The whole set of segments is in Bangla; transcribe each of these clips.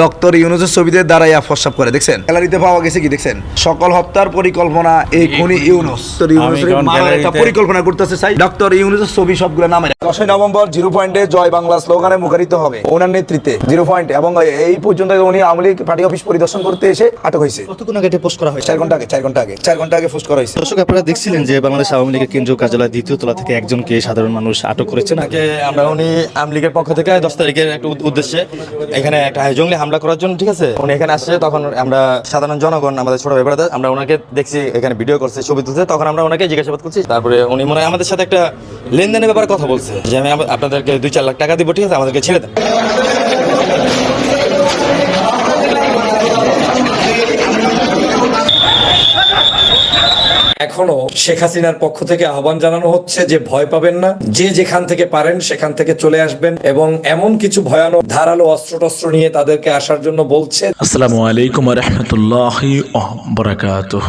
ডক্টর ইউনুসের ছবিতে দাঁড়াইয়া ফসাব করে দেখছেন? গ্যালারিতে পাওয়া গেছে কি দেখছেন? সকল হত্যার পরিকল্পনা এই খুনি ইউনুস। মারার একটা পরিকল্পনা করতেছে চাই ডক্টর ইউনুসের ছবি সবগুলো নামে দশই নভেম্বর জিরো পয়েন্টে জয় বাংলা স্লোগানে মুখরিত হবে। ওনার নেতৃত্বে জিরো পয়েন্ট এবং এই পর্যন্ত উনি আওয়ামী লীগ পার্টি অফিস পরিদর্শন করতে এসে আটক হয়েছে। কতক্ষণ আগে পোস্ট করা হয় চার ঘণ্টা আগে চার ঘণ্টা আগে চার ঘণ্টা আগে পোস্ট করা হয়েছে। দর্শক আপনারা দেখছিলেন যে বাংলাদেশ আওয়ামী লীগের কেন্দ্রীয় কার্যালয় দ্বিতীয় তলা থেকে একজনকে সাধারণ মানুষ আটক করেছেন আগে আমরা উনি আওয়ামী লীগের পক্ষ থেকে দশ তারিখের একটা উদ্দেশ্যে এখানে একটা জঙ্গলি হামলা করার জন্য, ঠিক আছে? উনি এখানে আসছে, তখন আমরা সাধারণ জনগণ, আমাদের ছোট ব্যাপারে আমরা ওনাকে দেখছি, এখানে ভিডিও করছে, ছবি তুলছে, তখন আমরা ওনাকে জিজ্ঞাসাবাদ করছি। তারপরে উনি মনে হয় আমাদের সাথে একটা লেনদেনের ব্যাপারে কথা বলছে, যে আমি আপনাদেরকে দুই চার লাখ টাকা দিব, ঠিক আছে? আমাদেরকে ছেড়ে দেন। এখনও শেখ হাসিনার পক্ষ থেকে আহ্বান জানানো হচ্ছে যে ভয় পাবেন না। যে যেখান থেকে পারেন সেখান থেকে চলে আসবেন এবং এমন কিছু ভয়ানক ধারালো অস্ত্র টস্ত্র নিয়ে তাদেরকে আসার জন্য বলছে। আসসালামু আলাইকুম রহমতুল্লাহি বরাকাতুহ।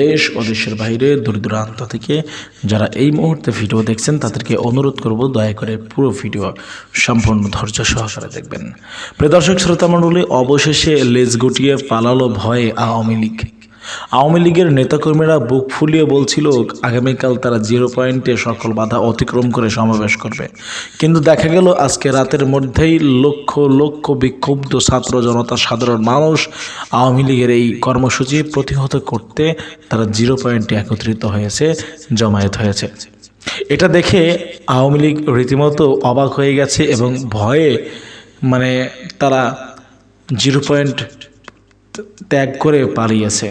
দেশ ও দেশের বাইরে দূর দূরান্ত থেকে যারা এই মুহূর্তে ভিডিও দেখছেন, তাদেরকে অনুরোধ করব দয়া করে পুরো ভিডিও সম্পূর্ণ ধৈর্য সহকারে দেখবেন। প্রিয় দর্শক শ্রোতা মণ্ডলী অবশেষে লেজ গুটিয়ে পালালো ভয়ে আওয়ামী লীগ। আওয়ামী লীগের নেতাকর্মীরা বুক ফুলিয়ে বলছিল, আগামীকাল তারা জিরো পয়েন্টে সকল বাধা অতিক্রম করে সমাবেশ করবে। কিন্তু দেখা গেল, আজকে রাতের মধ্যেই লক্ষ লক্ষ বিক্ষুব্ধ ছাত্র জনতা, সাধারণ মানুষ আওয়ামী লীগের এই কর্মসূচি প্রতিহত করতে তারা জিরো পয়েন্টে একত্রিত হয়েছে, জমায়েত হয়েছে। এটা দেখে আওয়ামী লীগ রীতিমতো অবাক হয়ে গেছে এবং ভয়ে মানে তারা জিরো পয়েন্ট ত্যাগ করে পালিয়েছে।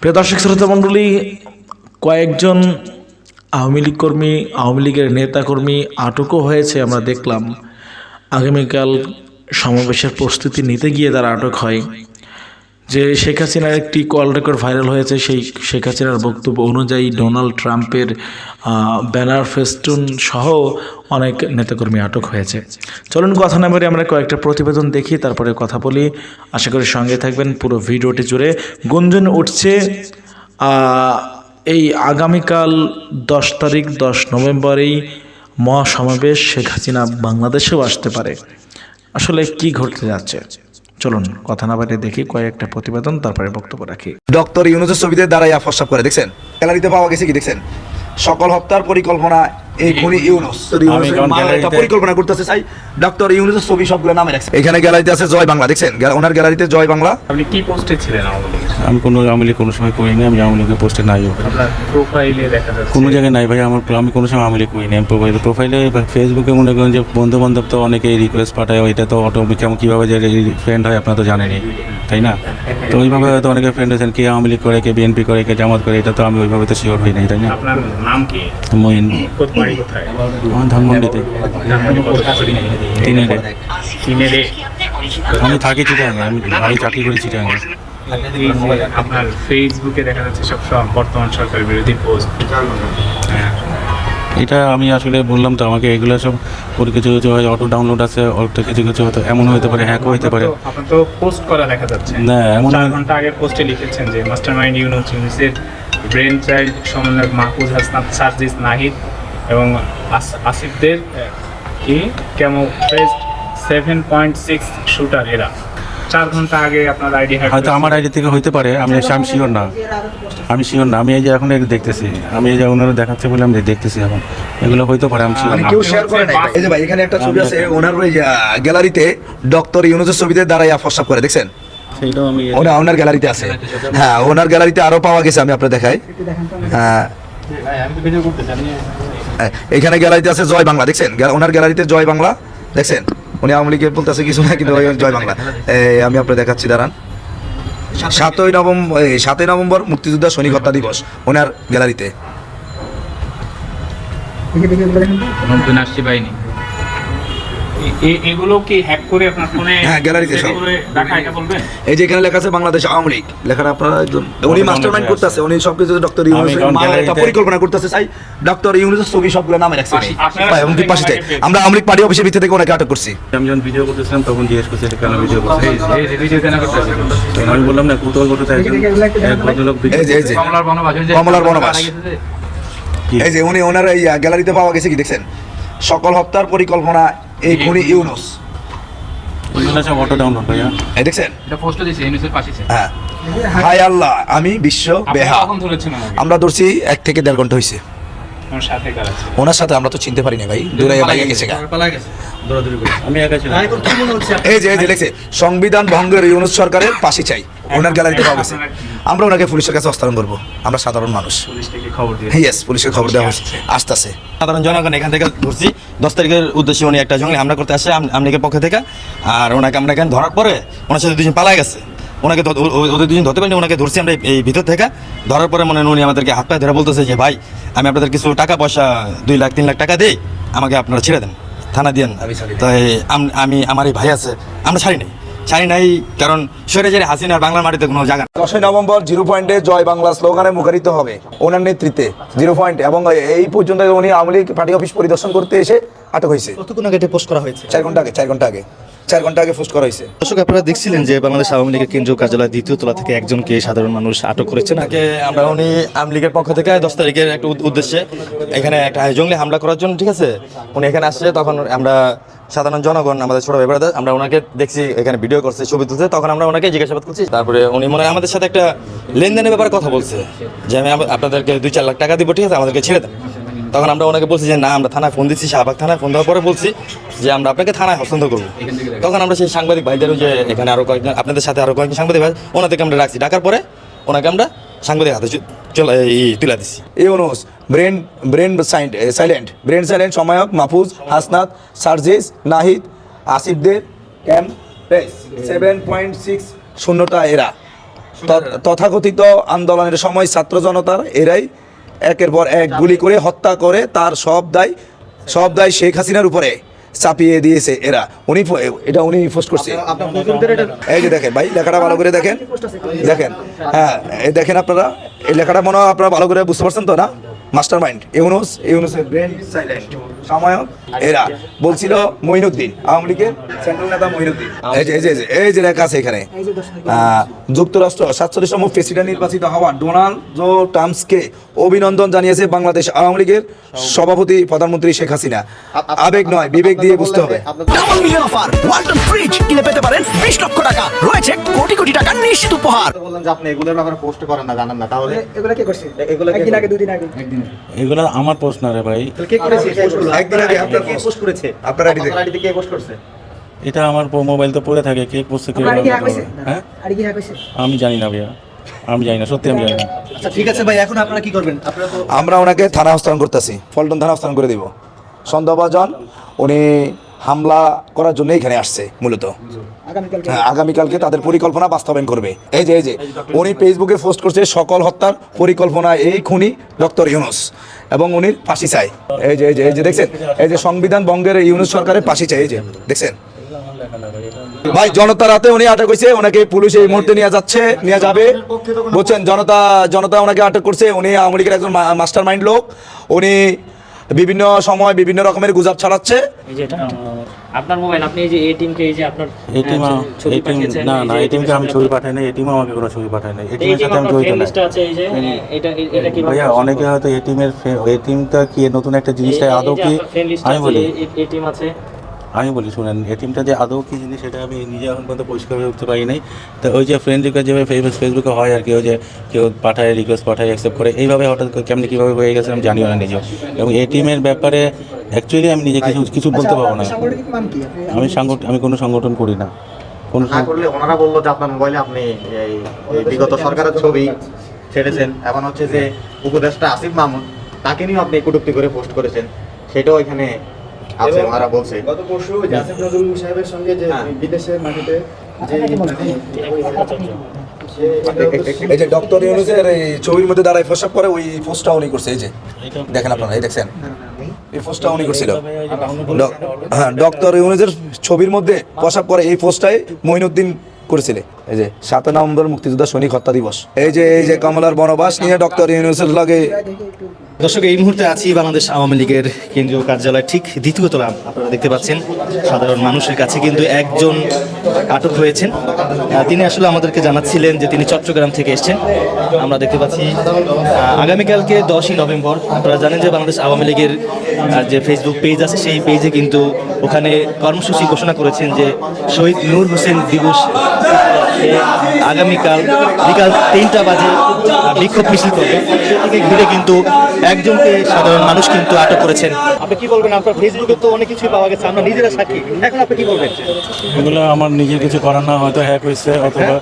প্রিয় দর্শক, শ্রোতা মণ্ডলী, কয়েকজন আওয়ামী লীগ কর্মী, আওয়ামী লীগের নেতাকর্মী আটকও হয়েছে, আমরা দেখলাম। আগামীকাল সমাবেশের প্রস্তুতি নিতে গিয়ে তারা আটক হয়। যে শেখ হাসিনার একটি কল রেকর্ড ভাইরাল হয়েছে, সেই শেখ হাসিনার বক্তব্য অনুযায়ী ডোনাল্ড ট্রাম্পের ব্যানার ফেস্টুন সহ অনেক নেতাকর্মী আটক হয়েছে। চলুন কথা না বলে আমরা কয়েকটা প্রতিবেদন দেখি, তারপরে কথা বলি। আশা করি সঙ্গে থাকবেন পুরো ভিডিওটি জুড়ে। গুঞ্জন উঠছে এই আগামীকাল দশ তারিখ, দশ নভেম্বরেই মহাসমাবেশ শেখ হাসিনা বাংলাদেশেও আসতে পারে। আসলে কি ঘটতে যাচ্ছে? চলুন, কথা না বাড়িয়ে দেখি কয়েকটা প্রতিবেদন, তারপরে বক্তব্য রাখি। ডক্টর ইউনুসের ছবিতে দাঁড়াইয়া ফসাব করে, দেখছেন? গ্যালারিতে পাওয়া গেছে কি, দেখছেন? সকল হত্যার পরিকল্পনা এই খুনি ইউনুস। একটা পরিকল্পনা করতেছে চাই ডক্টর ইউনুসের ছবি সবগুলো নামে রাখছে। এখানে গ্যালারিতে আছে জয় বাংলা দেখছেন? ওনার গ্যালারিতে জয় বাংলা। আপনি কি পোস্টে ছিলেন আমি কোনো আওয়ামী লীগ কোনো সময় করিনি আমি আওয়ামী লীগের পোস্টে নাই আপনার প্রোফাইলে দেখা যাচ্ছে। কোনো জায়গায় নাই ভাই আমার আমি কোনো সময় আওয়ামী লীগ প্রোফাইলে প্রোফাইলে ফেসবুকে মনে করেন যে বন্ধু বান্ধব তো অনেকেই রিকোয়েস্ট পাঠায় এটা তো অটোমেটিক কেমন কীভাবে যে ফ্রেন্ড হয় আপনারা তো জানেনই তাই না? তো ওইভাবে হয়তো অনেকে ফ্রেন্ড হয়েছেন কে আওয়ামী লীগ করে কে বিএনপি করে কে জামাত করে এটা তো আমি ওইভাবে তো শিওর হই নাই তাই না? আপনার নাম কি? বাড়ি। কোথায় আমার ধানমন্ডিতে। কত তিনেরে। চীনের আমি থাকি চিটাঙ্গে আমি আমি চাকরি করি চিটাঙ্গে। আপনার ফেসবুকে দেখা যাচ্ছে সব বর্তমান সরকার বিরোধী পোস্ট এটা আমি আসলে বললাম তো আমাকে এগুলো সব ওর কিছু কিছু হয় অটো ডাউনলোড আছে অটো কিছু কিছু হয়তো এমন হতে পারে হ্যাকও হতে পারে। তো পোস্ট করা দেখা যাচ্ছে। না, এমন ঘণ্টা আগের পোস্টে লিখেছেন যে মাস্টার মাইন্ড ইউনুস ইউনিসের ব্রেন চাইল্ড সমন্বয়ক মাহফুজ হাসনাত সার্জিস নাহিদ এবং আস- আসিফদের কি? ক্যামোফ্রেস্ট সেভেন পয়েন্ট সিক্স শুটার এরা। চার ঘণ্টা আগে আপনার আইডি হ্যাক হয়তো আমার আইডি থেকে হতে পারে আমি আমি শিওর না। আমি শিওর না আমি এই যে এখন দেখতেছি। আমি এই যে ওনারা দেখাচ্ছে বলে আমি দেখতেছি এখন। এগুলো হইতে পারে আমি শিওর মানে কেউ শেয়ার করে নাই এই যে ভাই এখানে একটা ছবি আছে ওনার ওই গ্যালারিতে ডক্টর ইউনুসের ছবিতে দাঁড়াইয়া ফসাব করে দেখছেন? ওনা ওনার গ্যালারিতে আছে। হ্যাঁ ওনার গ্যালারিতে আরও পাওয়া গেছে আমি আপনার দেখাই। হ্যাঁ। হ্যাঁ, এখানে গ্যালারিতে আছে জয় বাংলা দেখছেন? ওনার গ্যালারিতে জয় বাংলা দেখছেন? উনি আওয়ামী লীগের বলতেছে কিছু না কিন্তু জয় বাংলা। আমি আপনার দেখাচ্ছি দাঁড়ান। সাতই নভেম্বর এই, সাতই নভেম্বর মুক্তিযোদ্ধা সৈনিক হত্যা দিবস ওনার গ্যালারিতে। নতুন আসছি এ- এগুলো কি হ্যাক করে আপনার ফোনে হ্যাঁ, গ্যালারিতে সব। রাখা এটা বলবেন? এই যে এখানে লেখা আছে বাংলাদেশ আওয়ামী লীগ। লেখাটা আপনারা একদম উনি মাস্টার করতেছে। উনি সবকিছু ডক্টর ইউনুস আমি একটা পরিকল্পনা করতেছে চাই ডক্টর ইউনুসের ছবি সবগুলো নামে রাখছে ভাই, এমনকি পাশে চাই। আমরা আওয়ামী লীগ পার্টি অফিসের ভিতর থেকে ওনাকে আটক করছি। আমি যখন ভিডিও করতেছিলাম তখন জিজ্ঞেস করছি এটা কেন ভিডিও করছে? এই যে ভিডিও কেন করতেছেন তখন আমি বললাম না কুতল করতে একজন এক ভদ্রলোক ভিডিও এই যে এই যে। কমলার বনবাস কমলার বনবাস। এই যে উনি ওনার এই গ্যালারিতে পাওয়া গেছে কি দেখছেন? সকল হত্যার পরিকল্পনা এই ঘড়ি ইউনুস হ্যাঁ। হাই আল্লাহ আমি বিশ্ব বেহা। কখন ধরেছেন আমাকে? আমরা ধরছি এক থেকে দেড় ঘণ্টা হয়েছে ওনার সাথে আমরা তো চিনতে পারি না ভাই দূরে বাইরে গেছে আমি একা ছিলাম। এই যে এই যে লেখছে সংবিধান ভঙ্গের ইউনুস সরকারের পাশে চাই। ওনার গ্যালারিতে পাওয়া গেছে। আমরা ওনাকে পুলিশের কাছে হস্তান্তর করব। আমরা সাধারণ মানুষ। পুলিশ থেকে খবর ইয়েস পুলিশের খবর দেওয়া হয়েছে। আসতেছে। সাধারণ জনগণ এখান থেকে ধরছি দশ তারিখের উদ্দেশ্যে উনি একটা জঙ্গলে হামলা করতে আসে আম- আমলিগের পক্ষ থেকে। আর ওনাকে আমরা এখানে ধরার পরে ওনার সাথে দুজন পালাই গেছে। ওনাকে ওদের দুজন ধরতে পারিনি ওনাকে ধরছি আমরা এই- ভিতর থেকে। ধরার পরে মনে উনি আমাদেরকে হাত পায়ে ধরে বলতেছে যে ভাই আমি আপনাদের কিছু টাকা পয়সা দুই লাখ তিন লাখ টাকা দিই আমাকে আপনারা ছেড়ে দেন থানা নাই। তাই আমি আমার এই ভাই আছে আমরা ছাড়ি নাই। ছাড়ি নাই কারণ সরে যে হাসিনার বাংলার মাটিতে কোনো জায়গা। দশই নভেম্বর জিরো পয়েন্টে জয় বাংলা স্লোগানে মুখরিত হবে ওনার নেতৃত্বে জিরো পয়েন্ট এবং এই পর্যন্ত উনি আওয়ামী লীগ পার্টি অফিস পরিদর্শন করতে এসে আটক হয়েছে। কতক্ষণ আগে পোস্ট করা হয়েছে? চার ঘণ্টা আগে চার ঘণ্টা আগে। চার ঘণ্টা আগে পোস্ট করা হয়েছে। দর্শক আপনারা দেখছিলেন যে বাংলাদেশ আওয়ামী লীগের কেন্দ্রীয় কার্যালয় দ্বিতীয় তলা থেকে একজনকে সাধারণ মানুষ আটক করেছেন। আগে আমরা উনি আমলিগের পক্ষ থেকে দশ তারিখের একটা উদ্দেশ্যে এখানে একটা জঙ্গলি হামলা করার জন্য ঠিক আছে? উনি এখানে আসছে তখন আমরা সাধারণ জনগণ আমাদের ছোট ব্যাপার আমরা ওনাকে দেখছি এখানে ভিডিও করছে ছবি তুলছে তখন আমরা ওনাকে জিজ্ঞাসাবাদ করছি। তারপরে উনি মনে হয় আমাদের সাথে একটা লেনদেনের ব্যাপারে কথা বলছে যে আমি আপনাদেরকে দুই চার লাখ টাকা দিব ঠিক আছে? আমাদেরকে ছেড়ে দেন। তখন আমরা ওনাকে বলছি যে না আমরা থানায় ফোন দিচ্ছি শাহবাগ থানায় ফোন দেওয়ার পরে বলছি যে আমরা আপনাকে থানায় হস্তান্তর করব। তখন আমরা সেই সাংবাদিক ভাইদেরও যে এখানে আরও কয়েকজন আপনাদের সাথে আরও কয়েকজন সাংবাদিক ভাই ওনাদেরকে আমরা রাখছি ডাকার পরে ওনাকে আমরা সাংবাদিক হাতে চলে এই তুলে দিচ্ছি। Yunus brain brain silent brain silent সমায়ক Mahfuz Hasnat Sarjis Nahid আসিফদের ক্যাম্প সেভেন পয়েন্ট সিক্স শূন্যটা এরা। তথাকথিত আন্দোলনের সময় ছাত্র জনতার এরাই একের পর এক গুলি করে হত্যা করে তার সব দায় সব দায় শেখ হাসিনার উপরে চাপিয়ে দিয়েছে এরা। উনি এটা উনি পোস্ট করছে। এই যে দেখেন ভাই লেখাটা ভালো করে দেখেন। দেখেন হ্যাঁ এই দেখেন আপনারা এই লেখাটা মনে হয় আপনারা ভালো করে বুঝতে পারছেন তো না? মাস্টার মাইন্ড ইউনুস ইউনুসের ব্রেন সাইলেন্ট সময়ক এরা। বলছিল মঈনুদ্দিন আওয়ামী লীগের সেন্ট্রাল নেতা মঈনুদ্দিন। এই যে এই যে এই যে- লেখা আছে এখানে। যুক্তরাষ্ট্র সাতচল্লিশতম প্রেসিডেন্ট নির্বাচিত হওয়া ডোনাল্ড জো ট্রাম্পসকে অভিনন্দন জানিয়েছে বাংলাদেশ আওয়ামী লীগের সভাপতি প্রধানমন্ত্রী শেখ হাসিনা। আবেগ নয় বিবেক দিয়ে বুঝতে হবে। Double million offer Walton fridge কিনে পেতে পারেন বিশ লক্ষ টাকা। রয়েছে কোটি কোটি টাকার নিশ্চিত উপহার। বললেন যে আপনি এগুলোর ব্যাপারে পোস্ট করেন না জানেন না তাহলে এগুলো আমার প্রশ্ন রে ভাই। একদিন আগে আপনার পোস্ট করেছে। আপনার আইডি আপনার আইডিতে কে পোস্ট করছে? এটা আমার মোবাইল তো পড়ে থাকে কে পোস্ট কে হ্যাঁ? আমি জানি না ভাইয়া। আমি জানি না সত্যি আমি জানি না। আচ্ছা ঠিক আছে ভাই এখন আপনারা কি করবেন? আপনারা আমরা ওনাকে থানা হস্তান্তর করতেছি ফলটন থানা হস্তান্তর করে দিব। সন্দেহভাজন উনি হামলা করার জন্য এখানে আসছে মূলত। হ্যাঁ, আগামীকালকে তাদের পরিকল্পনা বাস্তবায়ন করবে। এই যে এই যে উনি ফেসবুকে পোস্ট করছে সকল হত্যার পরিকল্পনা এই খুনি ডক্টর ইউনুস এবং উনি ফাঁসি চাই। এই যে এই যে এই যে দেখছেন? এই যে সংবিধান বঙ্গের ইউনুস সরকারের ফাঁসি চাই এই যে দেখছেন? ভাই জনতা রাতে উনি আটক হয়েছে ওনাকে পুলিশ এই মুহূর্তে নিয়ে যাচ্ছে নিয়ে যাবে। বলছেন জনতা জনতা ওনাকে আটক করছে উনি আওয়ামী লীগের একজন মাস্টার মাইন্ড লোক। উনি বিভিন্ন সময় বিভিন্ন রকমের গুজব ছড়াচ্ছে। এই যে আপনার মোবাইল আপনি এই যে এই টিমকে এই যে আপনার টিম টিম না না এই না আমি ছবি পাঠাই নাই টিম আমাকে কোনো ছবি পাঠায় না এই সাথে আমি জড়িত না লিস্টে আছে এই যে এটা এটা কি ভাইয়া অনেকে হয়তো এটিএমের এটিএমটা কি নতুন একটা জিনিসটা আদৌ কি আমি বলি। এই টিম আছে। আমি বলি শুনেন এটিএমটা যে আদৌ কি জিনিস সেটা আমি নিজে এখন পর্যন্ত পরিষ্কার উঠতে পারি নাই তো ওই যে ফ্রেন্ড রিকোয়েস্ট যেভাবে ফেসবুক ফেসবুকে হয় আর কি ওই যে কেউ পাঠায় রিকোয়েস্ট পাঠায় অ্যাকসেপ্ট করে এইভাবে হঠাৎ করে কেমনি কীভাবে হয়ে গেছে আমি জানিও না নিজেও। এবং এটিএমের ব্যাপারে অ্যাকচুয়ালি আমি নিজে কিছু কিছু বলতে পারব না। আমি সাংগঠন আমি কোনো সংগঠন করি না। কোনো না করলে ওনারা বলল যে আপনার মোবাইলে আপনি বিগত সরকারের ছবি ছেড়েছেন। এবং হচ্ছে যে উপদেষ্টা আসিফ মাহমুদ তাকে নিয়েও আপনি কটুক্তি করে পোস্ট করেছেন। সেটাও এখানে আছে ওনারা বলছে। গত পরশু জাসিম নজরুল সাহেবের সঙ্গে যে হ্যাঁ। বিদেশের মাটিতে যে এই যে ডক্টর ইউনুসের এই ছবির মধ্যে দাঁড়ায় প্রসাব করে ওই পোস্টটা উনি করছে এই যে। দেখেন আপনারা এই দেখছেন? এই পোস্টটা উনি করছিল। হ্যাঁ ডক্টর ইউনুসের ছবির মধ্যে প্রসাব করে এই পোস্টটাই মঈনুদ্দিন করেছিলে। এই যে সাত নভেম্বর মুক্তিযোদ্ধা সৈনিক হত্যা দিবস। এই যে এই যে কমলার বনবাস নিয়ে ডক্টর ইউনুসের লগে। দর্শক, এই মুহূর্তে আছি বাংলাদেশ আওয়ামী লীগের কেন্দ্রীয় কার্যালয় ঠিক দ্বিতীয় তলা আপনারা দেখতে পাচ্ছেন, সাধারণ মানুষের কাছে কিন্তু একজন আটক হয়েছেন। তিনি আসলে আমাদেরকে জানাচ্ছিলেন যে তিনি চট্টগ্রাম থেকে এসেছেন। আমরা দেখতে পাচ্ছি আগামীকালকে দশই নভেম্বর। আপনারা জানেন যে বাংলাদেশ আওয়ামী লীগের যে ফেসবুক পেজ আছে, সেই পেজে কিন্তু ওখানে কর্মসূচি ঘোষণা করেছেন যে শহীদ নূর হোসেন দিবস আগামীকাল বিকাল তিনটা বাজে। বিক্ষোভ মিছিল করবে। সেদিকে ঘিরে কিন্তু একজনকে সাধারণ মানুষ কিন্তু আটক করেছেন। আপনি কি বলবেন? আপনার ফেসবুকে তো অনেক কিছুই পাওয়া গেছে। আমরা নিজেরা সাক্ষী। এখন আপনি কি বলবেন? এগুলো আমার নিজের কিছু করার না হয়তো হ্যাক হয়েছে অথবা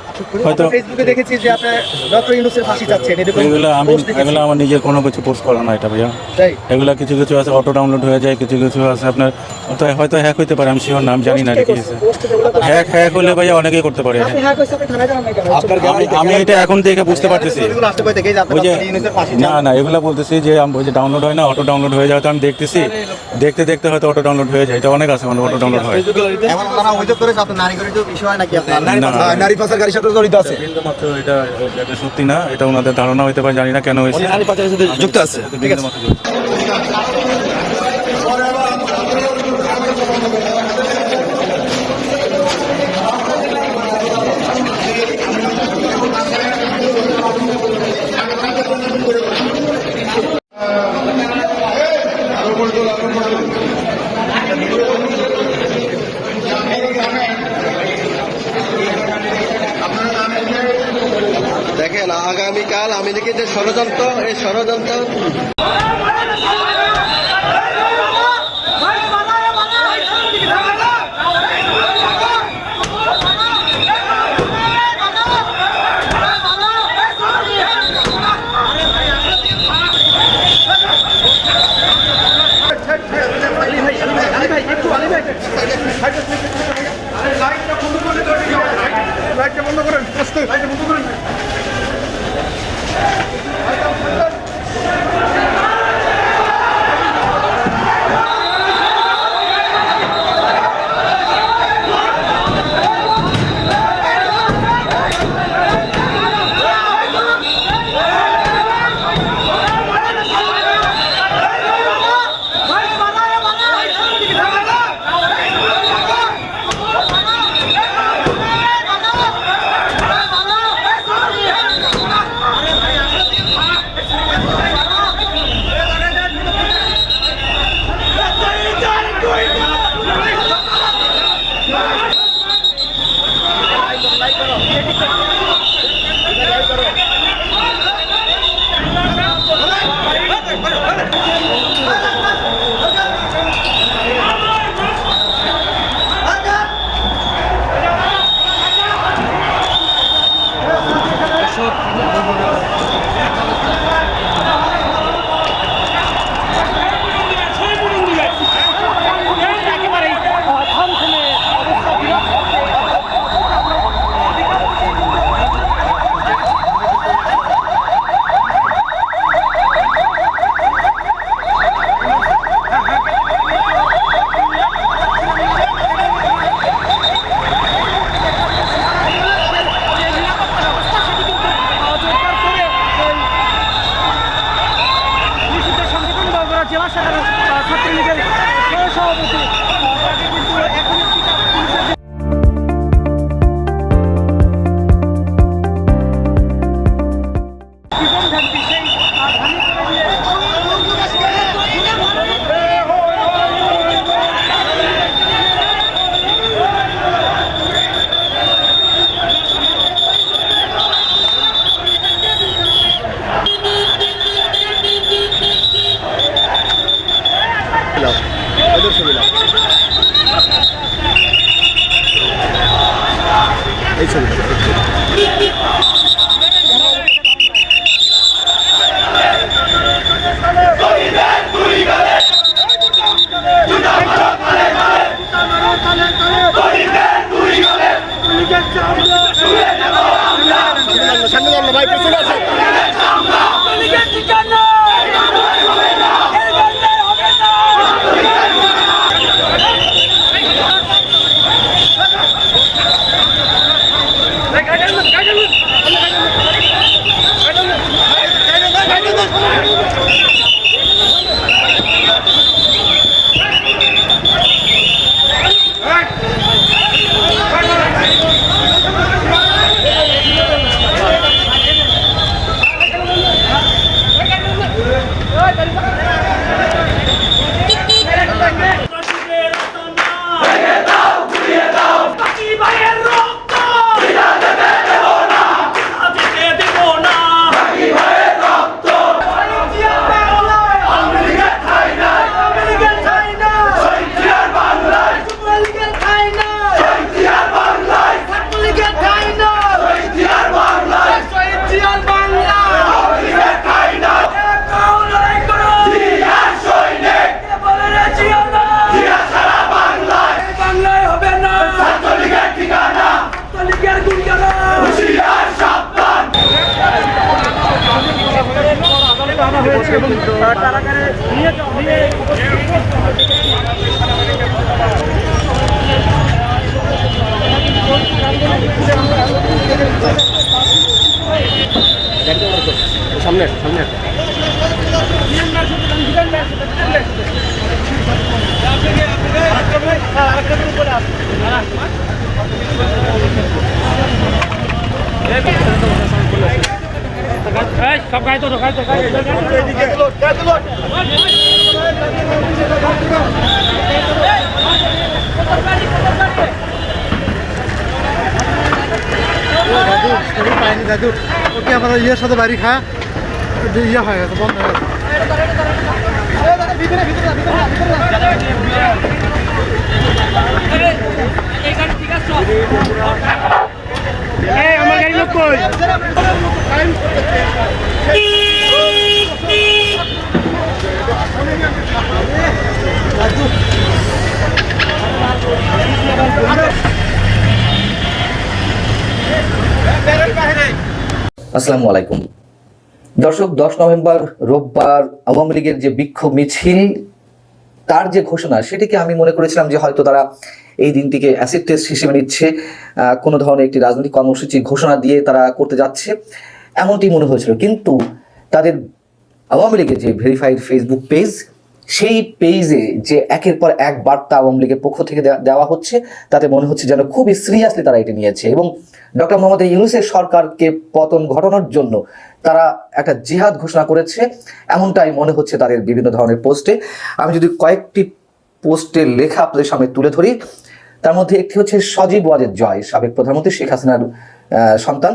হয়তো ফেসবুকে দেখেছি যে আপনি ডক্টর ইউনুসের ফাঁসি চাচ্ছেন। এগুলো আমি এগুলো আমার নিজের কোনো কিছু পোস্ট করা না এটা ভাইয়া। এগুলো কিছু কিছু আছে অটো ডাউনলোড হয়ে যায় কিছু কিছু আছে আপনার হয়তো হয়তো হ্যাক হইতে পারে আমি শিওর নাম জানি না কি আছে হ্যাক হ্যাক হলে ভাইয়া অনেকেই করতে পারে হ্যাঁ আমি এটা এখন থেকে বুঝতে পারতেছি। না না এগুলো বলতেছি যে আম- ওই যে ডাউনলোড হয় না অটো ডাউনলোড হয়ে যায় আমি দেখতেছি। দেখতে দেখতে হয়তো অটো ডাউনলোড হয়ে যায়। এটা অনেক আছে মানে অটো ডাউনলোড হয়। নারী পাচারকারীর সাথে জড়িত আছে। এটা এটা সত্যি না এটা ওনাদের ধারণা হইতে পারে জানি না কেন হয়েছে। যুক্ত আছে। ঠিক আছে। যুক্ত। দেখেন আগামীকাল আমেরিকার যে ষড়যন্ত্র এই ষড়যন্ত্র জেলা ওকে আমরা ইয়ের সাথে বাড়ি খা ইয়ে হয়ে গেছে বন্ধ হয়ে গেছে আসসালামু আলাইকুম। দর্শক দশ নভেম্বর রোববার আওয়ামী লীগের যে বিক্ষোভ মিছিল তার যে ঘোষণা, সেটিকে আমি মনে করেছিলাম যে হয়তো তারা এই দিনটিকে অ্যাসিড টেস্ট হিসেবে নিচ্ছে কোনো ধরনের একটি রাজনৈতিক কর্মসূচি ঘোষণা দিয়ে তারা করতে যাচ্ছে, এমনটি মনে হয়েছিল। কিন্তু তাদের আওয়ামী লীগের যে ভেরিফাইড ফেসবুক পেজ সেই পেজে যে একের পর এক বার্তা আওয়ামী লীগের পক্ষ থেকে দেওয়া হচ্ছে, তাতে মনে হচ্ছে যেন খুবই সিরিয়াসলি তারা এটি নিয়েছে। এবং ডক্টর মোহাম্মদ ইউনুসের সরকারকে পতন ঘটানোর জন্য তারা একটা জিহাদ ঘোষণা করেছে, এমনটাই মনে হচ্ছে তাদের বিভিন্ন ধরনের পোস্টে। আমি যদি কয়েকটি পোস্টের লেখা আপনাদের সামনে তুলে ধরি, তার মধ্যে একটি হচ্ছে সজীব ওয়াজেদ জয় সাবেক প্রধানমন্ত্রী শেখ হাসিনার সন্তান।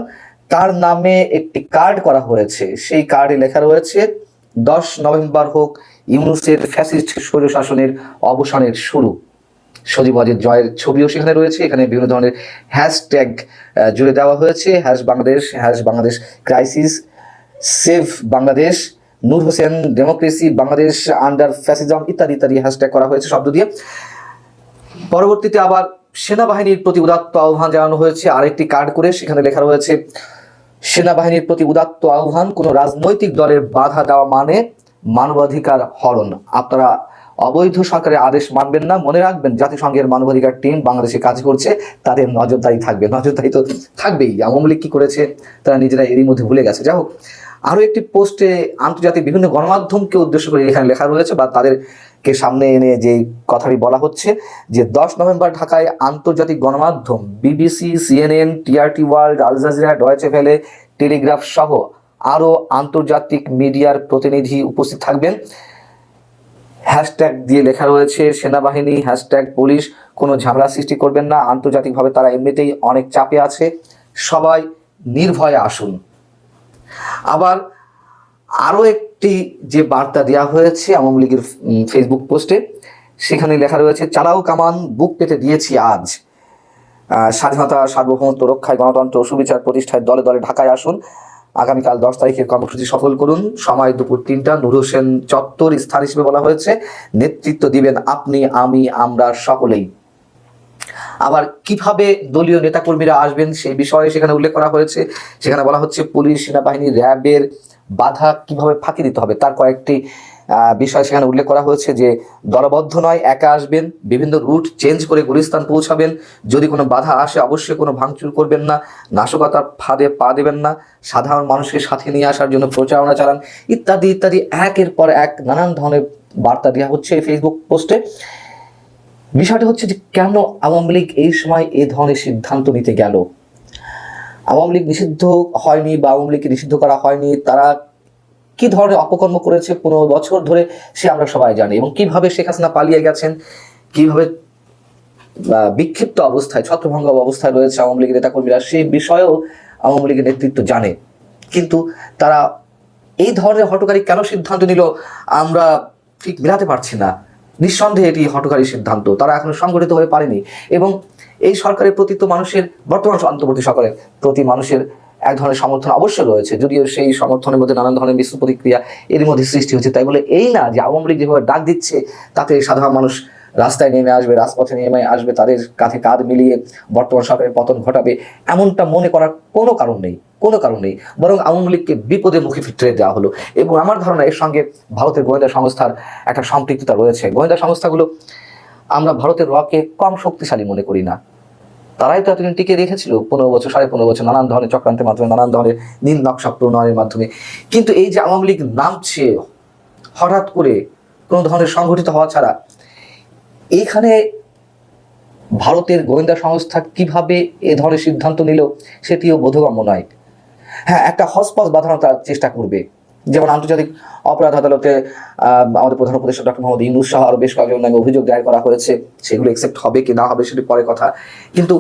তার নামে একটি কার্ড করা হয়েছে, সেই কার্ডে লেখা রয়েছে, দশ নভেম্বর হোক ইউনুসের ফ্যাসিস্ট স্বৈর শাসনের অবসানের শুরু। সজীব ওয়াজেদ জয়ের ছবিও সেখানে রয়েছে, এখানে বিভিন্ন ধরনের হ্যাশট্যাগ জুড়ে দেওয়া হয়েছে hash Bangladesh hash Bangladesh crisis save Bangladesh, Noor Hossain democracy Bangladesh under fascism ইত্যাদি ইত্যাদি হ্যাশট্যাগ করা হয়েছে শব্দ দিয়ে। পরবর্তীতে আবার সেনাবাহিনীর প্রতি উদাত্ত আহ্বান জানানো হয়েছে। আরেকটি কার্ড করে সেখানে লেখা রয়েছে, সেনাবাহিনীর প্রতি উদাত্ত আহ্বান, কোনো রাজনৈতিক দলের বাধা দেওয়া মানে মানবাধিকার হরণ। আপনারা অবৈধ সরকারের আদেশ মানবেন না, মনে রাখবেন জাতিসংঘের মানবাধিকার টিম বাংলাদেশে কাজ করছে, তাদের নজরদারি থাকবে। নজরদারি তো থাকবেই। আওয়ামী লীগ কি করেছে, তারা নিজেরা এরই মধ্যে ভুলে গেছে। যাই হোক আরও একটি পোস্টে আন্তর্জাতিক বিভিন্ন গণমাধ্যমকে উদ্দেশ্য করে এখানে লেখা রয়েছে বা তাদেরকে সামনে এনে যে কথাটি বলা হচ্ছে যে দশ নভেম্বর ঢাকায় আন্তর্জাতিক গণমাধ্যম, BBC, CNN, TRT World, Al Jazeera, Deutsche Welle, Telegraph সহ আরও আন্তর্জাতিক মিডিয়ার প্রতিনিধি উপস্থিত থাকবেন। হ্যাশট্যাগ দিয়ে লেখা রয়েছে, সেনাবাহিনী, হ্যাশট্যাগ, পুলিশ, কোনো ঝামেলা সৃষ্টি করবেন না। আন্তর্জাতিকভাবে তারা এমনিতেই অনেক চাপে আছে। সবাই নির্ভয়ে আসুন। আবার আরও একটি যে বার্তা দেওয়া হয়েছে আওয়ামী লীগের ফেসবুক পোস্টে সেখানে লেখা রয়েছে চালাও কামান, বুক পেতে দিয়েছি আজ। স্বাধীনতা, সার্বভৌমত্ব রক্ষায় গণতন্ত্র সুবিচার প্রতিষ্ঠায় দলে দলে ঢাকায় আসুন। আগামীকাল দশ তারিখের কর্মসূচি সফল করুন। সময় দুপুর তিনটা নুর হোসেন চত্বর স্থান হিসেবে বলা হয়েছে। নেতৃত্ব দিবেন আপনি, আমি, আমরা সকলেই। আবার কীভাবে দলীয় নেতাকর্মীরা আসবেন সেই বিষয়ে সেখানে উল্লেখ করা হয়েছে। সেখানে বলা হচ্ছে, পুলিশ, সেনাবাহিনী, র্যাবের বাধা কীভাবে ফাঁকি দিতে হবে তার কয়েকটি বিষয় সেখানে উল্লেখ করা হয়েছে যে দলবদ্ধ নয়, একা আসবেন, বিভিন্ন রুট চেঞ্জ করে গুলিস্তান পৌঁছাবেন। যদি কোনো বাধা আসে অবশ্যই কোনো ভাঙচুর করবেন না, নাশকতার ফাঁদে পা দেবেন না, সাধারণ মানুষকে সাথে নিয়ে আসার জন্য প্রচারণা চালান, ইত্যাদি ইত্যাদি। একের পর এক নানান ধরনের বার্তা দেওয়া হচ্ছে এই ফেসবুক পোস্টে বিষয়টা হচ্ছে যে কেন আওয়ামী লীগ এই সময় এ ধরনের সিদ্ধান্ত নিতে গেল? আওয়ামী লীগ নিষিদ্ধ হয়নি বা আওয়ামী লীগকে নিষিদ্ধ করা হয়নি, তারা কি ধরনের অপকর্ম করেছে পনেরো বছর ধরে সে আমরা সবাই জানি এবং কীভাবে শেখ হাসিনা পালিয়ে গেছেন, কীভাবে বিক্ষিপ্ত অবস্থায়, ছত্রভঙ্গ অবস্থায় রয়েছে আওয়ামী লীগের নেতাকর্মীরা, সেই বিষয়েও আওয়ামী লীগের নেতৃত্ব জানে। কিন্তু তারা এই ধরনের হটকারী কেন সিদ্ধান্ত নিল, আমরা ঠিক মেলাতে পারছি না। নিঃসন্দেহে এটি হটকারী সিদ্ধান্ত। তারা এখনও সংগঠিত হয়ে পারেনি এবং এই সরকারের প্রতি তো মানুষের, বর্তমান অন্তর্বর্তী সরকারের প্রতি মানুষের এক ধরনের সমর্থন অবশ্যই রয়েছে। যদিও সেই সমর্থনের মধ্যে নানান ধরনের মিশ্র প্রতিক্রিয়া এর মধ্যে সৃষ্টি হচ্ছে। তাই বলে এই না যে আওয়ামী লীগ যেভাবে ডাক দিচ্ছে, তাতে সাধারণ মানুষ রাস্তায় নেমে আসবে, রাজপথে নেমে আসবে, তাদের কাঁধে কাঁধ মিলিয়ে বর্তমান সরকারের পতন ঘটাবে, এমনটা মনে করার কোনো কারণ নেই। কোনো কারণ নেই। বরং আওয়ামী লীগকে বিপদের মুখে ফিটরে দেওয়া হলো। এবং আমার ধারণা এর সঙ্গে ভারতের গোয়েন্দা সংস্থার একটা সম্পৃক্ততা রয়েছে। গোয়েন্দা সংস্থাগুলো আমরা ভারতের রকে কম শক্তিশালী মনে করি না। তারাই তো এতদিন টিকে রেখেছিল, পনেরো বছর, সাড়ে পনেরো বছর, নানান ধরনের চক্রান্তের মাধ্যমে, নানান ধরনের নীল নকশা প্রণয়নের মাধ্যমে। কিন্তু এই যে আওয়ামী লীগ নামছে, হঠাৎ করে কোনো ধরনের সংগঠিত হওয়া ছাড়া, এইখানে ভারতের গোয়েন্দা সংস্থা কীভাবে এ ধরনের সিদ্ধান্ত নিল, সেটিও বোধগম্য নয়। হ্যাঁ একটা হসপস বাঁধানোর তারা চেষ্টা করবে। যেমন আন্তর্জাতিক অপরাধ আদালতে আমাদের প্রধান উপদেষ্টা ডক্টর মোহাম্মদ ইউনুস সহ আরও বেশ কয়েকজন নামে অভিযোগ দায়ের করা হয়েছে। সেগুলো একসেপ্ট হবে কি না হবে সেটি পরে কথা। কিন্তু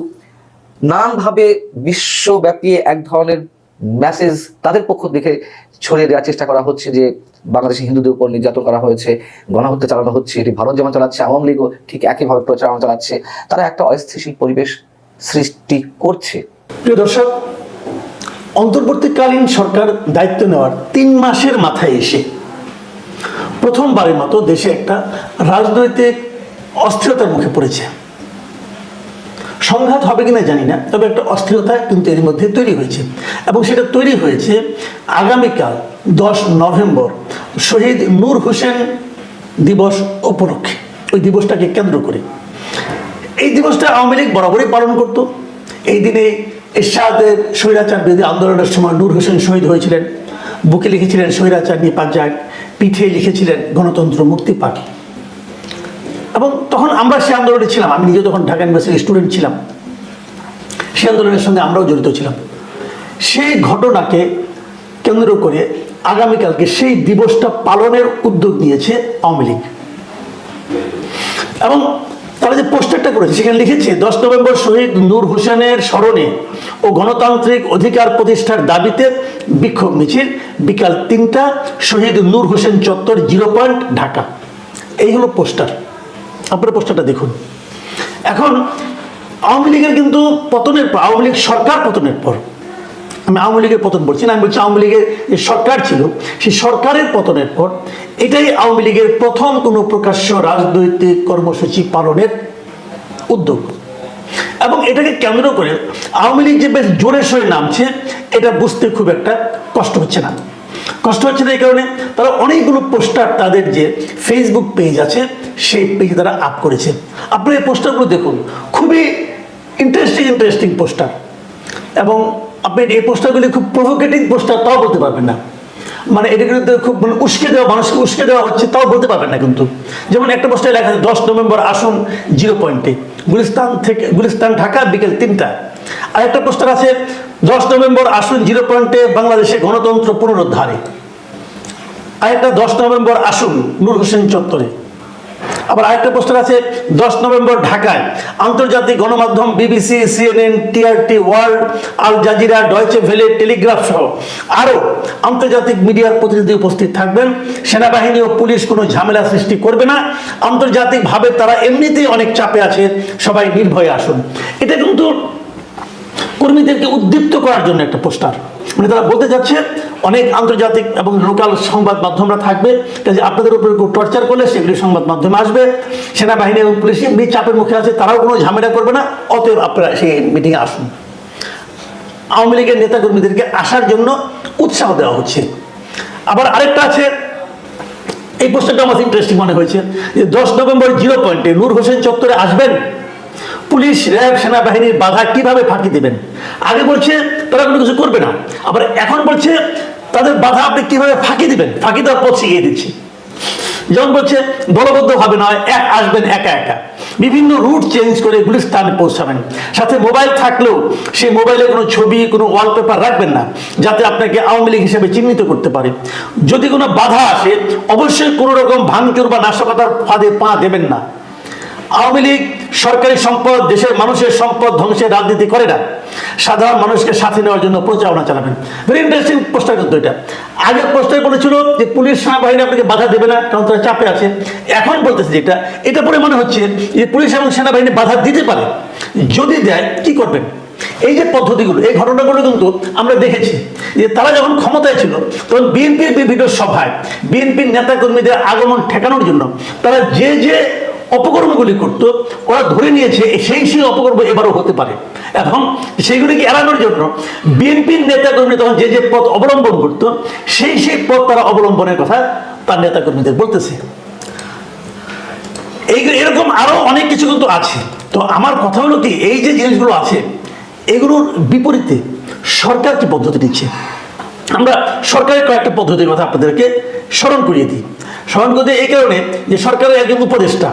নানানভাবে বিশ্বব্যাপী এক ধরনের মেসেজ তাদের পক্ষ থেকে ছড়িয়ে দেওয়ার চেষ্টা করা হচ্ছে যে বাংলাদেশে হিন্দুদের উপর নির্যাতন করা হয়েছে, গণহত্যা চালানো হচ্ছে, এটি ভারত যেমন চালাচ্ছে, আওয়ামী লীগও ঠিক একইভাবে প্রচারণা চালাচ্ছে। তারা একটা অস্থিতিশীল পরিবেশ সৃষ্টি করছে। প্রিয় দর্শক অন্তর্বর্তীকালীন সরকার দায়িত্ব নেওয়ার তিন মাসের মাথায় এসে প্রথমবারের মতো দেশে একটা রাজনৈতিক অস্থিরতার মুখে পড়েছে। সংঘাত হবে কিনা জানি না, তবে একটা অস্থিরতা কিন্তু এর মধ্যে তৈরি হয়েছে এবং সেটা তৈরি হয়েছে আগামীকাল, দশ নভেম্বর, শহীদ নূর হোসেন দিবস উপলক্ষে। ওই দিবসটাকে কেন্দ্র করে। এই দিবসটা আওয়ামী লীগ বরাবরই পালন করত। এই দিনে এরশাদের স্বৈরাচার বিরোধী আন্দোলনের সময় নূর হোসেন শহীদ হয়েছিলেন। বুকে লিখেছিলেন স্বৈরাচার নিপাজাক পিঠে লিখেছিলেন গণতন্ত্র মুক্তি পাখি এবং তখন আমরা সে আন্দোলনে ছিলাম, আমি নিজে তখন ঢাকা ইউনিভার্সিটির স্টুডেন্ট ছিলাম। সেই আন্দোলনের সঙ্গে আমরাও জড়িত ছিলাম। সেই ঘটনাকে কেন্দ্র করে আগামীকালকে সেই দিবসটা পালনের উদ্যোগ নিয়েছে আওয়ামী লীগ। এবং তারা যে পোস্টারটা করেছে, সেখানে লিখেছে, দশ নভেম্বর শহীদ নূর হোসেনের স্মরণে ও গণতান্ত্রিক অধিকার প্রতিষ্ঠার দাবিতে বিক্ষোভ মিছিল বিকাল তিনটা, শহীদ নূর হোসেন চত্বর জিরো পয়েন্ট ঢাকা। এই হলো পোস্টার। আপনারা পোস্টারটা দেখুন। এখন আওয়ামী লীগের কিন্তু পতনের পর, আওয়ামী লীগ সরকার পতনের পর, আমি আওয়ামী লীগের পতন বলছি না, আমি বলছি আওয়ামী লীগের যে সরকার ছিল, সেই সরকারের পতনের পর এটাই আওয়ামী লীগের প্রথম কোনো প্রকাশ্য রাজনৈতিক কর্মসূচি পালনের উদ্যোগ। এবং এটাকে কেন্দ্র করে আওয়ামী লীগ যে বেশ জোরে সোরে নামছে, এটা বুঝতে খুব একটা কষ্ট হচ্ছে না। কষ্ট হচ্ছে না এই কারণে তারা অনেকগুলো পোস্টার তাদের যে ফেসবুক পেজ আছে, সেই পেজে তারা আপ করেছে। আপনি এই পোস্টারগুলো দেখুন, খুবই ইন্টারেস্টিং ইন্টারেস্টিং পোস্টার। এবং আপনি এই পোস্টারগুলি খুব প্রভোকেটিং পোস্টার, তাও বলতে পারবেন না। মানে এটা কিন্তু খুব মানে উস্কে দেওয়া, মানুষকে উস্কে দেওয়া হচ্ছে, তাও বলতে পারবেন না কিন্তু। যেমন একটা প্রশ্নে লেখা আছে, দশ নভেম্বর আসুন, জিরো পয়েন্টে। গুলিস্তান থেকে, গুলিস্তান, ঢাকা, বিকেল তিনটা আর একটা পোস্টার আছে, দশ নভেম্বর আসুন, জিরো পয়েন্টে বাংলাদেশে গণতন্ত্র পুনরুদ্ধারে। আর একটা দশ নভেম্বর আসুন নূর হোসেন চত্বরে। আবার আরেকটা পোস্টার আছে, দশ নভেম্বর ঢাকায় আন্তর্জাতিক গণমাধ্যম BBC, CNN, TRT, World, Al Jazeera, Deutsche Welle, Telegraph সহ আরও আন্তর্জাতিক মিডিয়ার প্রতিনিধি উপস্থিত থাকবেন। সেনাবাহিনী ও পুলিশ কোনো ঝামেলা সৃষ্টি করবে না। আন্তর্জাতিকভাবে তারা এমনিতেই অনেক চাপে আছে। সবাই নির্ভয়ে আসুন। এটা কিন্তু কর্মীদেরকে উদ্দীপ্ত করার জন্য একটা পোস্টার। মানে তারা বলতে যাচ্ছে, অনেক আন্তর্জাতিক এবং লোকাল সংবাদ মাধ্যমরা থাকবে, কাজে আপনাদের উপরে কেউ টর্চার করলে সেগুলি সংবাদ মাধ্যমে আসবে। সেনাবাহিনী এবং পুলিশ এমনি চাপের মুখে আছে, তারাও কোনো ঝামেলা করবে না, অতএব আপনারা সেই মিটিংয়ে আসুন। আওয়ামী লীগের নেতাকর্মীদেরকে আসার জন্য উৎসাহ দেওয়া হচ্ছে। আবার আরেকটা আছে, এই পোস্টারটা আমার ইন্টারেস্টিং মনে হয়েছে, যে দশ নভেম্বর জিরো পয়েন্টে নূর হোসেন চত্বরে আসবেন পুলিশ, র্যাব, সেনাবাহিনীর বাধা কীভাবে ফাঁকি দেবেন? আগে বলছে, তারা কোনো কিছু করবে না। আবার এখন বলছে, তাদের বাধা আপনি কীভাবে ফাঁকি দিবেন? ফাঁকি দেওয়ার পথ শিখিয়ে দিচ্ছি। যেমন বলছে দলবদ্ধভাবে নয়, এক আসবেন একা একা। বিভিন্ন রুট চেঞ্জ করে গুলিস্তানে পৌঁছাবেন। সাথে মোবাইল থাকলেও সেই মোবাইলে কোনো ছবি, কোনো ওয়ালপেপার রাখবেন না, যাতে আপনাকে আওয়ামী লীগ হিসেবে চিহ্নিত করতে পারে। যদি কোনো বাধা আসে, অবশ্যই কোনো রকম ভাঙচুর বা নাশকতার ফাঁদে পা দেবেন না। আওয়ামী লীগ সরকারি সম্পদ, দেশের মানুষের সম্পদ ধ্বংসের রাজনীতি করে না। সাধারণ মানুষকে সাথে নেওয়ার জন্য প্রচারণা চালাবেন। ভেরি ইন্টারেস্টিং পোস্টার কিন্তু এটা। আগে পোস্টার বলেছিল যে পুলিশ সেনাবাহিনী আপনাকে বাধা দেবে না, কারণ তারা চাপে আছে। এখন বলতেছে যেটা, এটা পরে মনে হচ্ছে যে পুলিশ এবং সেনাবাহিনী বাধা দিতে পারে। যদি দেয়, কি করবেন? এই যে পদ্ধতিগুলো, এই ঘটনাগুলো কিন্তু আমরা দেখেছি যে তারা যখন ক্ষমতায় ছিল, তখন বিএনপির বিভিন্ন সভায়, বিএনপির নেতাকর্মীদের আগমন ঠেকানোর জন্য তারা যে যে অপকর্মগুলি করত, ওরা ধরে নিয়েছে, সেই সেই অপকর্ম এবারও হতে পারে। এখন সেইগুলিকে এড়ানোর জন্য বিএনপির নেতাকর্মী তখন যে যে পথ অবলম্বন করত, সেই সেই পথ তারা অবলম্বনের কথা তার নেতাকর্মীদের বলতেছে। এই এরকম আরও অনেক কিছু কিন্তু আছে। তো আমার কথা হলো কি, এই যে জিনিসগুলো আছে, এগুলোর বিপরীতে সরকার কি পদ্ধতি নিচ্ছে? আমরা সরকারের কয়েকটা পদ্ধতির কথা আপনাদেরকে স্মরণ করিয়ে দিই। স্মরণ করতে এই কারণে যে সরকারের একজন উপদেষ্টা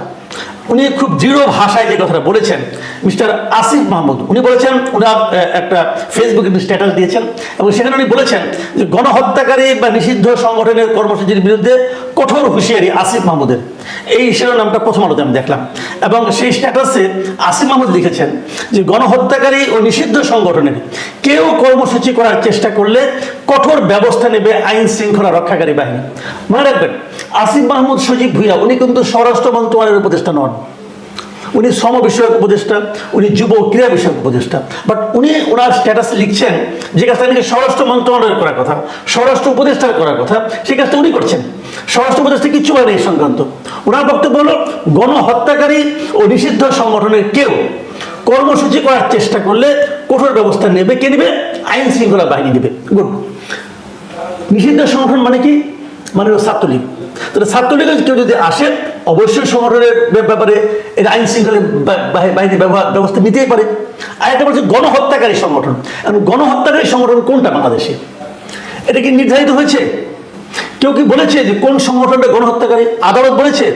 উনি খুব দৃঢ় ভাষায় যে কথাটা বলেছেন মিস্টার আসিফ মাহমুদ উনি বলেছেন উনি আহ, একটা ফেসবুকে স্ট্যাটাস দিয়েছেন এবং সেখানে উনি বলেছেন যে গণহত্যাকারী বা নিষিদ্ধ সংগঠনের কর্মসূচির বিরুদ্ধে কঠোর হুঁশিয়ারি আসিফ মাহমুদের। এই শিরোনামটা প্রথম আলোতে আমি দেখলাম এবং সেই স্ট্যাটাসে আসিফ মাহমুদ লিখেছেন যে গণহত্যাকারী ও নিষিদ্ধ সংগঠনের কেউ কর্মসূচি করার চেষ্টা করলে কঠোর ব্যবস্থা নেবে আইন শৃঙ্খলা রক্ষাকারী বাহিনী। মনে রাখবেন আসিফ মাহমুদ সজীব ভুইয়া, উনি কিন্তু স্বরাষ্ট্র মন্ত্রণালয়ের উপদেষ্টা নন। উনি শ্রম বিষয়ক উপদেষ্টা, উনি যুব ক্রীড়া বিষয়ক উপদেষ্টা। বাট উনি ওনার স্ট্যাটাস লিখছেন, যে কাজটা নাকি স্বরাষ্ট্র মন্ত্রণালয়ের করার কথা, স্বরাষ্ট্র উপদেষ্টার করার কথা, সেই কাজটা উনি করছেন। স্বরাষ্ট্র উপদেষ্টা কিচ্ছু বলেন এই সংক্রান্ত। ওনার বক্তব্য হলো, গণহত্যাকারী ও নিষিদ্ধ সংগঠনের কেউ কর্মসূচি করার চেষ্টা করলে কঠোর ব্যবস্থা নেবে, কে নেবে? আইন শৃঙ্খলা বাহিনী নেবে। গুড নিষিদ্ধ সংগঠন মানে কি? মানে ছাত্রলীগ। তাহলে ছাত্রলীগের কেউ যদি আসে, অবশ্যই সংগঠনের ব্যাপারে এর আইন শৃঙ্খলা বা- বাহি- বাহিনী ব্যবহার ব্যবস্থা নিতেই পারে। আর একটা বলছে গণহত্যাকারী সংগঠন। এখন গণহত্যাকারী সংগঠন কোনটা বাংলাদেশে? এটা কি নির্ধারিত হয়েছে? কেউ কি বলেছে যে কোন সংগঠনটা গণহত্যাকারী? আদালত বলেছে?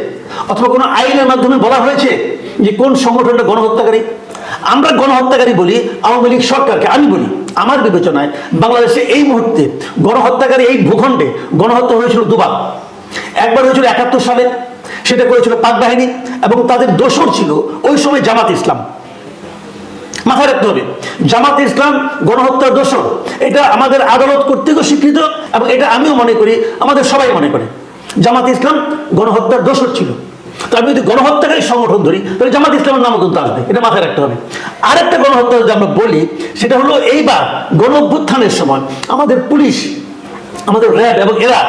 অথবা কোনো আইনের মাধ্যমে বলা হয়েছে যে কোন সংগঠনটা গণহত্যাকারী? আমরা গণহত্যাকারী বলি, আওয়ামী লীগ সরকারকে আমি বলি। আমার বিবেচনায় বাংলাদেশে এই মুহূর্তে গণহত্যাকারী এই ভূখণ্ডে গণহত্যা হয়েছিল দুবার। একবার হয়েছিল একাত্তর সালে, সেটা করেছিল পাক বাহিনী এবং তাদের দোষর ছিল ওই সময় জামাত ইসলাম। মাথায় রাখতে হবে, জামাত ইসলাম গণহত্যার দোষর এটা আমাদের আদালত কর্তৃক স্বীকৃত এবং এটা আমিও মনে করি, আমাদের সবাই মনে করে। জামাত ইসলাম গণহত্যার দোষর ছিল। তো আমি যদি গণহত্যাকারী সংগঠন ধরি, তাহলে জামাত ইসলামের নামও কিন্তু আসবে, এটা মাথায় রাখতে হবে। আরেকটা গণহত্যা যদি আমরা বলি, সেটা হলো এইবার গণ সময় আমাদের পুলিশ, আমাদের র্যাব এবং এরা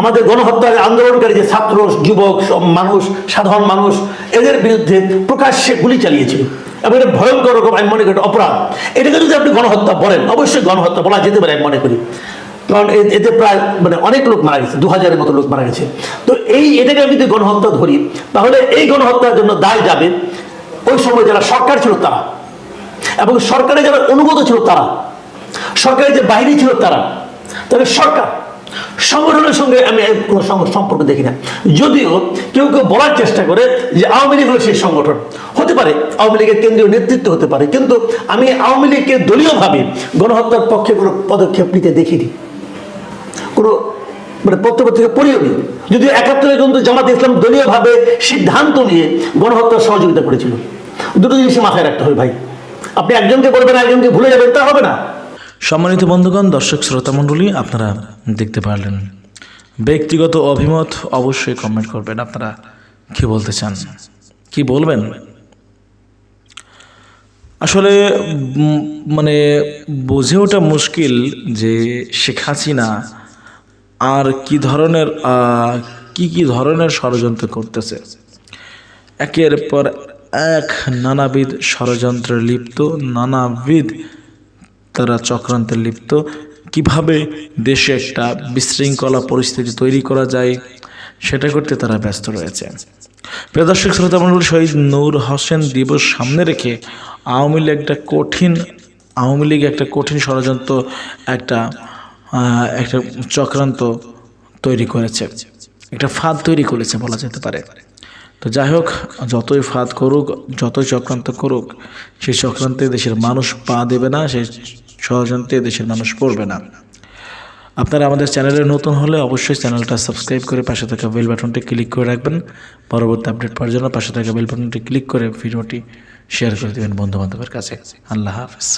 আমাদের গণহত্যার আন্দোলনকারী যে ছাত্র, যুবক মানুষ, সাধারণ মানুষ, এদের বিরুদ্ধে প্রকাশ্যে গুলি চালিয়েছিল। এবং এটা ভয়ঙ্কর রকম, আমি মনে করি অপরাধ। এটাকে যদি আপনি গণহত্যা বলেন, অবশ্যই গণহত্যা বলা যেতে পারে, আমি মনে করি। কারণ এতে প্রায় মানে অনেক লোক মারা গেছে দু হাজারের মতো লোক মারা গেছে। তো এই, এটাকে আমি যদি গণহত্যা ধরি, তাহলে এই গণহত্যার জন্য দায় যাবে ওই সময় যারা সরকার ছিল তারা। এবং সরকারে যারা অনুগত ছিল তারা। সরকারের যে বাহিনী ছিল তারা। তবে সরকার। সংগঠনের সঙ্গে আমি কোনো সম্পর্ক দেখি না। যদিও কেউ কেউ বলার চেষ্টা করে যে আওয়ামী লীগ হলো সেই সংগঠন। হতে পারে, আওয়ামী লীগের কেন্দ্রীয় নেতৃত্ব হতে পারে, কিন্তু আমি আওয়ামী লীগকে দলীয়ভাবে গণহত্যার পক্ষে কোনো পদক্ষেপ নিতে দেখিনি। কোনো মানে থেকে পড়িও নি। যদিও একাত্তরে কিন্তু জামাত ইসলাম দলীয়ভাবে সিদ্ধান্ত নিয়ে গণহত্যার সহযোগিতা করেছিল। দুটো জিনিস মাথায় রাখতে হবে ভাই। আপনি একজনকে বলবেন একজনকে ভুলে যাবেন, তা হবে না। সম্মানিত বন্ধুগণ, দর্শক শ্রোতা মণ্ডলী, আপনারা দেখতে পারলেন। ব্যক্তিগত অভিমত অবশ্যই কমেন্ট করবেন। আপনারা কি বলতে চান? কি বলবেন? আসলে মানে বুঝে ওঠা মুশকিল যে শেখ হাসিনা আর কি ধরনের কি কি ধরনের ষড়যন্ত্র করতেছে। একের পর এক নানাবিধ ষড়যন্ত্রে লিপ্ত, নানাবিধ তারা চক্রান্তে লিপ্ত। কীভাবে দেশে একটা বিশৃঙ্খলা পরিস্থিতি তৈরি করা যায়, সেটা করতে তারা ব্যস্ত রয়েছে। প্রিয় দর্শক, শ্রোতা মণ্ডলী, শহীদ নূর হোসেন দিবস সামনে রেখে আওয়ামী লীগ একটা কঠিন, আওয়ামী লীগ একটা কঠিন ষড়যন্ত্র, একটা একটা চক্রান্ত তৈরি করেছে। একটা ফাঁদ তৈরি করেছে বলা যেতে পারে। তো যাই হোক, যতই ফাঁদ করুক, যতই চক্রান্ত করুক, সেই চক্রান্তে দেশের মানুষ পা দেবে না, সেই ষড়যন্ত্রে দেশের মানুষ পড়বে না। আপনারা আমাদের চ্যানেলে নতুন হলে অবশ্যই চ্যানেলটা সাবস্ক্রাইব করে পাশে থাকা বেল বাটনটি ক্লিক করে রাখবেন। পরবর্তী আপডেট পাওয়ার জন্য পাশে থাকা বেল বাটনটি ক্লিক করে ভিডিওটি শেয়ার করে দেবেন বন্ধু বান্ধবের কাছে। আল্লাহ হাফেজ।